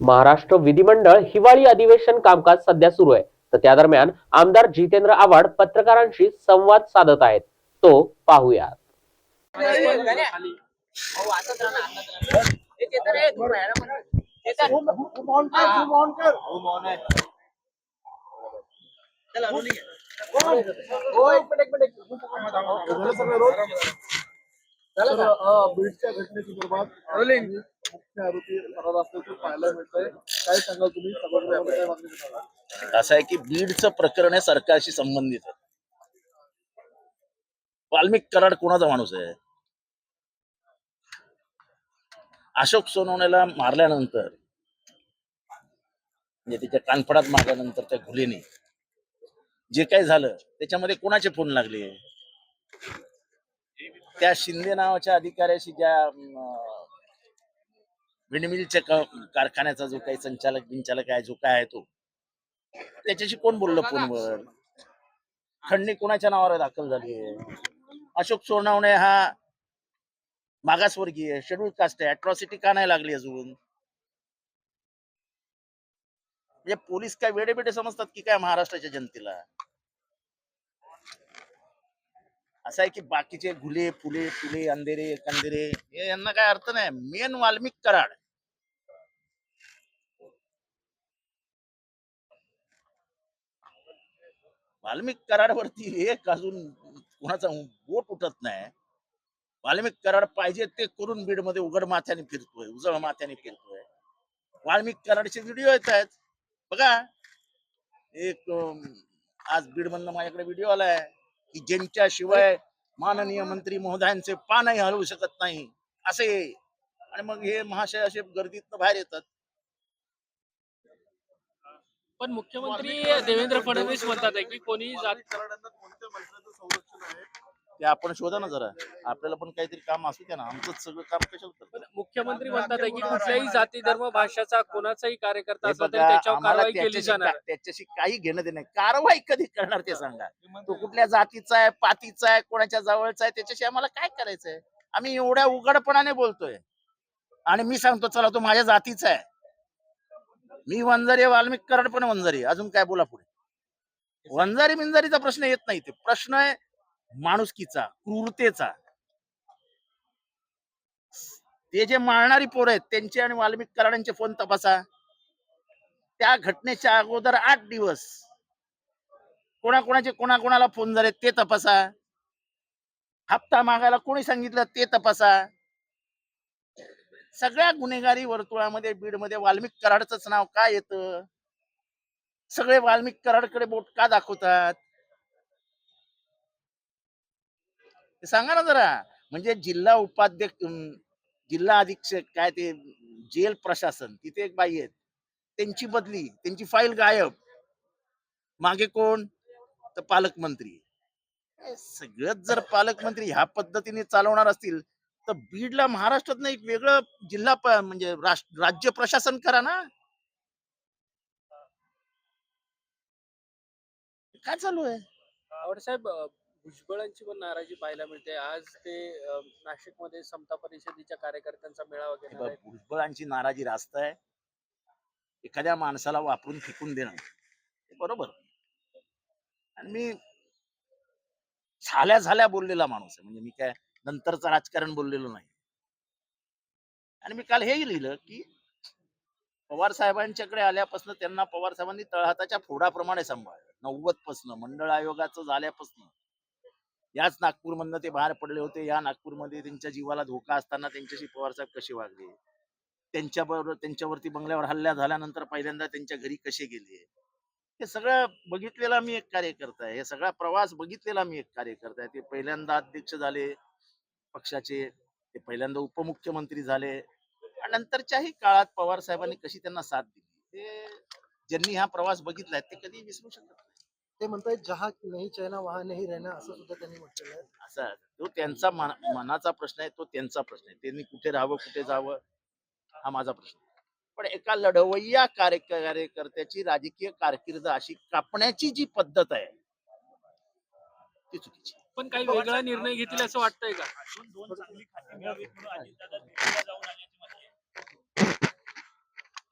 महाराष्ट्र विधिमंडळ हिवाळी अधिवेशन कामकाज सध्या सुरू आहे. तर त्या दरम्यान आमदार जितेंद्र आव्हाड पत्रकारांशी संवाद साधत आहेत. तो पाहूयात. तर मुख्य आरोपी फरार असल्याचं पाहायला मिळतंय. काय सांगाल तुम्ही? सभागृहामध्ये काय मागणी करणार असं आहे की बीडचं प्रकरण हे सरकारशी संबंधित आहे. वाल्मिक कराड कोणाचा माणूस आहे? अशोक सोनवणेला मारल्यानंतर म्हणजे तिच्या कानफडात मारल्यानंतर त्या घुलेने जे काही झालं त्याच्यामध्ये कोणाचे फोन लागले? त्या शिंदे नावाच्या अधिकाऱ्याशी ज्या अं, विंडमिलच्या कारखान्याचा जो काही संचालक बिनचालक आहे जो काय आहे तो. त्याच्याशी कोण बोललं फोनवर? खंडणी कोणाच्या नावावर दाखल झाली आहे? अशोक सोनावणे हा मागासवर्गीय शेड्यूल कास्ट आहे. अट्रॉसिटी का नाही लागली अजून? म्हणजे पोलीस काय वेडे बेडे समजतात की काय महाराष्ट्राच्या जनतेला? असं आहे की बाकीचे घुले फुले फुले अंधेरे कंदेरे हे यांना काय अर्थ नाही. मेन वाल्मिक कराड. वाल्मिक कराडवरती एक अजून कोणाचा बोट उठत नाही. वाल्मिक कराड पाहिजे ते करून बीडमध्ये उघड माथ्याने फिरतोय उजळ माथ्याने फिरतोय. वाल्मिक कराडचे व्हिडिओ येत आहेत. बघा एक आज बीड मधनं माझ्याकडे व्हिडिओ आलाय की ज्यांच्या शिवाय माननीय मंत्री महोदयांचे पानही हलवू शकत नाही असे. आणि मग हे महाशय असे गर्दीतनं बाहेर येतात. पण मुख्यमंत्री देवेंद्र फडणवीस म्हणतात आहे की कोणी जात ते आपण शोधा ना जरा. आपल्याला पण काहीतरी काम असू द्या ना. आमचंच सगळं काम कशाला करतात पण मुख्यमंत्री म्हणतात आहे की कुठल्याही जाती धर्म भाषाचा कोणाचाही कार्यकर्ता हे असला तरी बघा, त्याच्यावर आम्हाला कारवाई केली त्याच्याशी जाणार. का- त्याच्याशी काही घेणं देणं नाही. कारवाई कधी करणार ते सांगा. तो कुठल्या जातीचा आहे पातीचा आहे कोणाच्या जवळचा आहे त्याच्याशी आम्हाला काय करायचंय? आम्ही एवढ्या उघडपणाने बोलतोय. आणि मी सांगतो चला तो माझ्या जातीचा आहे. मी वंजारी वाल्मिक कराड पण वंजारी अजून काय बोला पुढे. वंजारी बिंजारीचा प्रश्न येत नाही ते. प्रश्न आहे माणुसकीचा क्रूरतेचा. ते जे मारणारी पोरं आहेत त्यांचे आणि वाल्मिक कराडांचे फोन तपासा. त्या घटनेच्या अगोदर आठ दिवस कोणाकोणाचे कोणाकोणाला फोन झाले ते तपासा. हप्ता मागायला कोणी सांगितलं ते तपासा. सगळ्या गुन्हेगारी वर्तुळामध्ये बीडमध्ये वाल्मिक कराडच नाव का येतं? सगळे वाल्मिक कराडकडे बोट का दाखवतात? सांगा ना जरा. म्हणजे जिल्हा उपाध्यक्ष जिल्हा अधीक्षक काय ते जेल प्रशासन तिथे एक बाई आहेत. त्यांची बदली त्यांची फाईल गायब. मागे कोण? तर पालकमंत्री. सगळंच जर पालकमंत्री ह्या पद्धतीने चालवणार असतील तर बीडला महाराष्ट्रात एक वेगळं जिल्हा म्हणजे राज्य प्रशासन करा ना. काय चालू आहे? आवड साहेब भुजबळांची पण नाराजी पाहायला मिळते. आज ते नाशिकमध्ये समता परिषदेच्या कार्यकर्त्यांचा मेळावा घेणार भुजबळांची नाराजी रास्त आहे. एखाद्या माणसाला वापरून फेकून देणं बरोबर. आणि मी झाल्या झाल्या बोललेला माणूस आहे. म्हणजे मी काय नंतरचं राजकारण बोललेलो नाही. आणि मी काल हेही लिहिलं की पवार साहेबांच्याकडे आल्यापासून त्यांना पवार साहेबांनी तळहाताच्या फोडाप्रमाणे सांभाळलं. नव्वद पासन मंडळ आयोगाचं झाल्यापासून. याच नागपूरमधनं ते बाहेर पडले होते. या नागपूरमध्ये त्यांच्या जीवाला धोका असताना त्यांच्याशी पवार साहेब कसे वागले? त्यांच्याबरोबर त्यांच्यावरती बंगल्यावर हल्ला झाल्यानंतर पहिल्यांदा त्यांच्या घरी कसे गेले? हे सगळं बघितलेला मी एक कार्यकर्ता आहे. हे सगळा प्रवास बघितलेला मी एक कार्यकर्ता आहे. ते पहिल्यांदा अध्यक्ष झाले. पक्षाचे ते पहिल्यांदा उपमुख्यमंत्री झाले आणि नंतरच्याही काळात पवार साहेबांनी कशी त्यांना साथ दिली ते ज्यांनी हा प्रवास बघितलाय ते कधी विसरू शकत नाही ते म्हणतायत जहा नाही चायना वहा नाही राहणं असं सुद्धा त्यांनी म्हटलेलं आहे असा तो त्यांचा मन- मनाचा प्रश्न आहे तो त्यांचा प्रश्न आहे त्यांनी कुठे राहावं कुठे जावं हा माझा प्रश्न आहे. पण एका लढवय्या कार्य कार्यकर्त्याची राजकीय कारकीर्द अशी कापण्याची जी पद्धत आहे ती चुकीची आहे. पण काही वेगळा निर्णय घेतील असं वाटतंय का?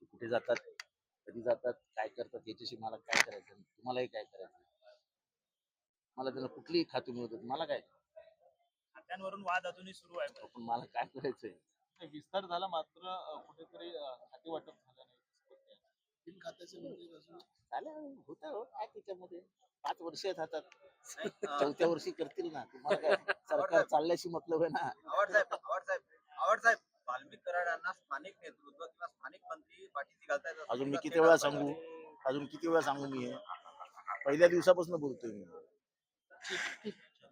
कुठे जातात? कधी जातात? काय करतात? याच्याशी मला काय करायचं. तुम्हालाही काय करायचं. मला त्याला कुठलीही खाती मिळतात मला काय? खात्यांवरून वाद अजूनही सुरू आहे. पण मला काय करायचंय? विस्तार झाला मात्र कुठेतरी खाते वाटप झालं नाही तीन खात्याचे असून झालं होतं हो, काय त्याच्यामध्ये पाच वर्ष आहेत हातात. चौथ्या वर्षी करतील ना. तुम्हाला काय सरकार चालल्याशी मतलब आहे ना. आवाड साहेब आवाड साहेब आवाड साहेब वाल्मिक कराडांना स्थानिक नेतृत्व किंवा स्थानिक मंत्री पाठीशी घालतायत असं अजून मी किती वेळा सांगू. अजून किती वेळा सांगू मी हे? पहिल्या दिवसापासून बोलतोय मी.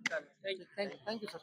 Thank you. Thank you sir